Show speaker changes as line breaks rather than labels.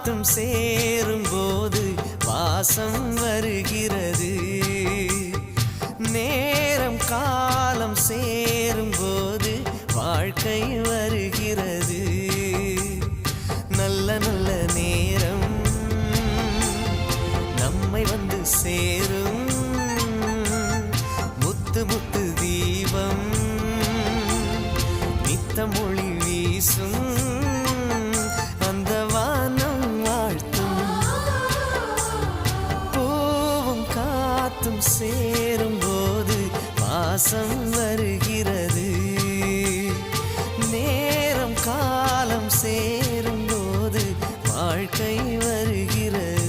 காத்தும் சேரும் போது வாசம் வருகிறது. நேரம் காலம் சேரும் போது வாழ்க்கை வருகிறது. நல்ல நல்ல நேரம் நம்மை வந்து சேரும். முத்து முத்து தீபம் நித்த மொழி வீசும். சேரும் போது வாசம் வருகிறது. நேரம் காலம் சேரும்போது வாழ்க்கை வருகிறது.